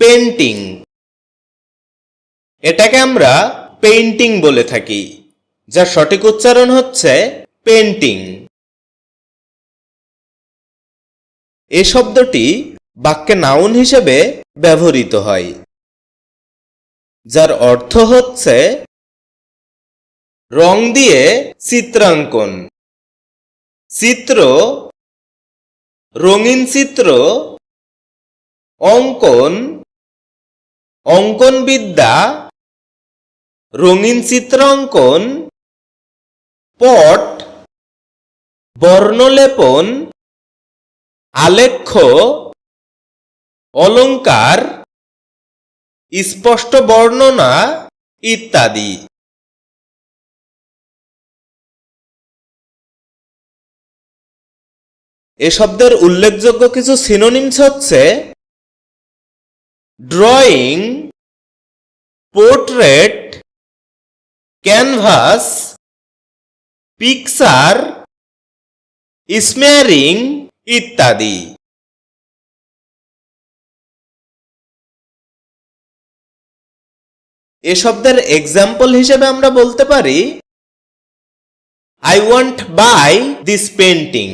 Painting এটাকে আমরা painting বলে থাকি, যার সঠিক উচ্চারণ হচ্ছে পেন্টিং এ শব্দটি বাক্যে নাউন হিসেবে ব্যবহৃত হয়, যার অর্থ হচ্ছে রং দিয়ে চিত্রাঙ্কন। চিত্র রঙিন চিত্র, অঙ্কন অঙ্কন বিদ্যা রঙিন চিত্রাঙ্কন পট, বর্ণলেপন, আলেখ্য, অলঙ্কার, স্পষ্ট বর্ণনা ইত্যাদি। এ শব্দের উল্লেখযোগ্য কিছু সিনোনিমস হচ্ছে drawing portrait canvas picture smearing ইত্যাদি। এ শব্দের এক্সাম্পল হিসেবে আমরা বলতে পারি I want buy this painting